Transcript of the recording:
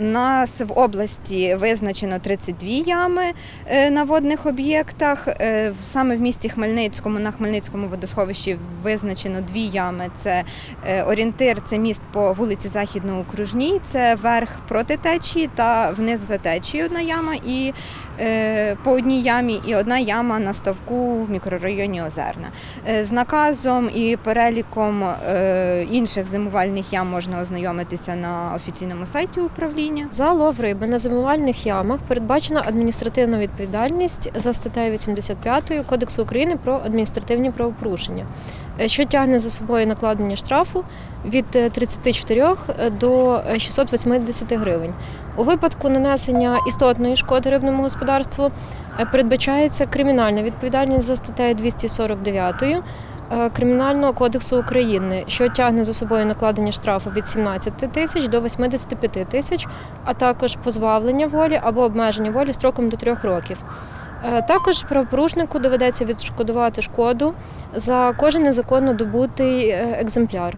У нас в області визначено 32 ями е, на водних об'єктах. Е, Саме в місті Хмельницькому на Хмельницькому водосховищі визначено дві ями. Це е, орієнтир, це міст по вулиці Західно-Окружній, це верх проти течії та вниз за течією одна яма, і по одній ямі і одна яма на ставку в мікрорайоні Озерна. З наказом і переліком інших зимувальних ям можна ознайомитися на офіційному сайті управління. За лов риби на зимувальних ямах передбачена адміністративна відповідальність за статтею 85 Кодексу України про адміністративні правопорушення, е, що тягне за собою накладення штрафу від е, 34 до е, 680 гривень. У випадку нанесення істотної шкоди рибному господарству е, передбачається кримінальна відповідальність за статтею 249 е, Кримінального кодексу України, що тягне за собою накладення штрафу від 17 тисяч до 85 тисяч, а також позбавлення волі або обмеження волі строком до трьох років. Е, Також правопорушнику доведеться відшкодувати шкоду за кожен незаконно добутий е, екземпляр.